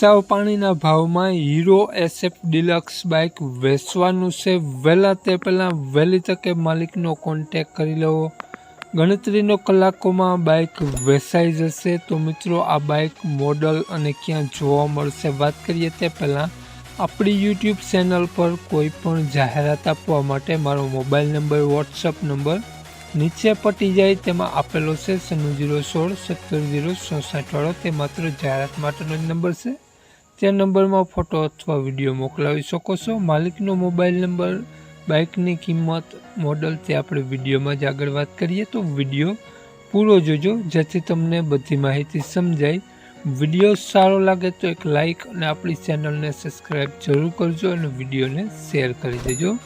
સાવ પાણીના ભાવમાં હીરો એસએફ ડિલક્સ બાઇક વેચવાનું છે. વહેલા તે પહેલાં વહેલી તકે માલિકનો કોન્ટેક કરી લેવો ગણતરીનો કલાકોમાં બાઇક વેચાઈ જશે. તો મિત્રો, આ બાઇક મોડલ અને ક્યાં જોવા મળશે વાત કરીએ તે પહેલાં આપણી યુટ્યુબ ચેનલ પર કોઈ પણ જાહેરાત આપવા માટે મારો મોબાઈલ નંબર, વોટ્સઅપ નંબર નીચે પટી જાય તેમાં આપેલો છે. સન્નું જીરો સોળ, સત્તર જીરો ચોસાઠવાળો તે માત્ર જાહેરાત માટેનો જ નંબર છે. તે નંબરમાં ફોટો અથવા વીડિયો મોકલાવી શકો છો. માલિકનો મોબાઈલ નંબર, બાઇકની કિંમત, મોડલ તે આપણે વિડીયોમાં જ આગળ વાત કરીએ. તો વીડિયો પૂરો જોજો, જેથી તમને બધી માહિતી સમજાય. વીડિયો સારો લાગે તો એક લાઈક અને આપણી ચેનલને સબસ્ક્રાઈબ જરૂર કરજો અને વિડીયોને શેર કરી દેજો.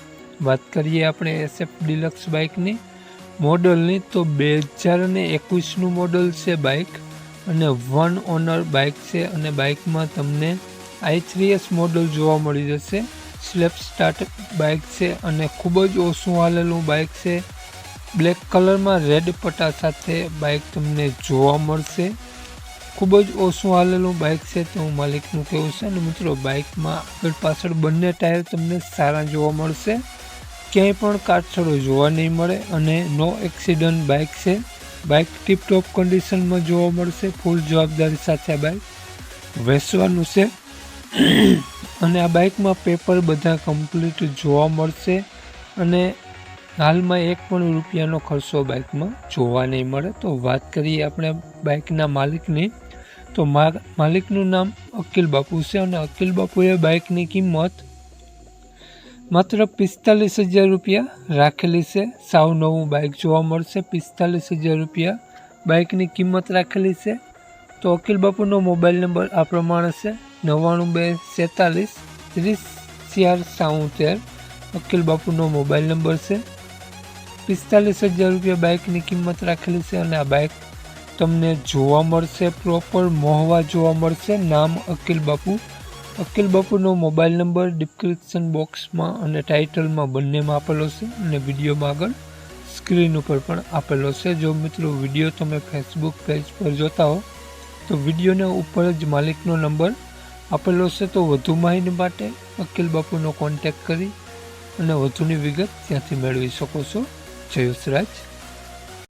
વાત કરીએ આપણે એસએફ ડિલક્સ બાઇકની. મોડલની તો બે હજાર એકવીસનું મોડલ છે બાઇક. અને વન ઓનર બાઇક છે અને બાઇકમાં તમને આઈ થ્રી એસ મોડલ જોવા મળી જશે. સ્લેપ સ્ટાર્ટ બાઇક છે અને ખૂબ જ ઓછું હાલેલું બાઇક છે. બ્લેક કલરમાં રેડ પટ્ટા સાથે બાઇક તમને જોવા મળશે. ખૂબ જ ઓછું હાલેલું બાઇક છે તો માલિકનું કહેવું છે અને મિત્રો બાઇકમાં આગળ પાછળ બંને ટાયર તમને સારા જોવા મળશે. ક્યાંય પણ કાટછડો જોવા નહીં મળે અને નો એક્સિડન્ટ બાઇક છે. બાઇક ટીપટોપ કન્ડિશનમાં જોવા મળશે ફૂલ જવાબદારી સાથે આ બાઇક વેચવાનું છે. અને આ બાઇકમાં પેપર બધા કમ્પ્લીટ જોવા મળશે. અને હાલમાં એક પણ રૂપિયાનો ખર્ચો બાઇકમાં જોવા નહીં મળે. તો વાત કરીએ આપણે બાઇકના માલિકની. તો માલિકનું નામ અકિલ બાપુ છે અને અકિલ બાપુએ બાઇકની કિંમત માત્ર પિસ્તાલીસ હજાર રૂપિયા રાખેલી છે. સાવ નવું બાઇક જોવા મળશે. પિસ્તાલીસ હજાર રૂપિયા બાઇકની કિંમત રાખેલી છે. તો અકિલ બાપુનો મોબાઈલ નંબર આ પ્રમાણે છે. નવ્વાણું બે સેતાલીસ ત્રીસ ચાર સાઉતેર. અકિલ બાપુનો મોબાઈલ નંબર છે. પિસ્તાલીસ હજાર રૂપિયા બાઇકની કિંમત રાખેલી છે અને આ બાઇક તમને જોવા મળશે. પ્રોપર મોહવા જોવા મળશે. નામ અકિલ બાપુ અકિલ બાપુનો મોબાઈલ નંબર ડિસ્ક્રિપ્શન બોક્સમાં અને ટાઇટલમાં બંનેમાં આપેલો છે અને વિડીયોમાં આગળ સ્ક્રીન ઉપર પણ આપેલો છે. જો મિત્રો વીડિયો તમે ફેસબુક પેજ પર જોતા હો, તો વિડીયોને ઉપર જ માલિકનો નંબર આપેલો છે. તો વધુ માહિતી માટે અકિલ બાપુનો કોન્ટેક કરી અને વધુની વિગત ત્યાંથી મેળવી શકો છો. જયુસરાજ